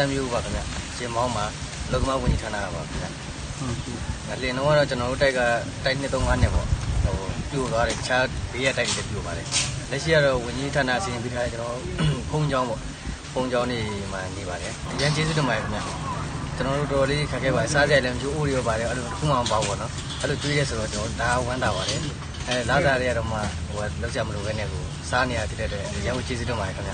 မ်းမျိုးပါခင်ဗျရှင်မောင်းမှာလောကမဝန်ကြီးဌာနကပါခင်ဗျဟုတ်ကဲ့အလင်းတော့ကတော့ကျွန်တော်တို့တိုက်ကတိုက်နှစ်သုံးငါးနှစ်ပေါ့ဟိုပြိုသွားတယ်တခြားဘေးရတိုက်တွေပြိုပါတယ်လက်ရှိကတော့ဝန်ကြီးဌာနအစီရင်ပေးထားတဲ့ကျွန်တော်ဖုံးကြောင်းပေါ့ဖုံးကြောင်းနေမှာနေပါတယ်အရင်ကျေးဇူးတင်ပါတယ်ခင်ဗျကျွန်တော်တို့တော်တော်လေးခက်ခဲပါတယ်စားကြလည်းမျိုးအိုးတွေပါတယ်အဲ့လိုတစ်ခုမှမပါဘူးပေါ့နော်အဲ့လိုတွေးရဲဆိုတော့ကျွန်တော်ဒါဝမ်းသာပါတယ်အဲလာတာတွေကတော့မှဟိုလောက်ကြမလို့ပဲနဲ့ကိုစားနေရတဲ့အတွက်ရန်ကိုကျေးဇူးတင်ပါတယ်ခင်ဗျ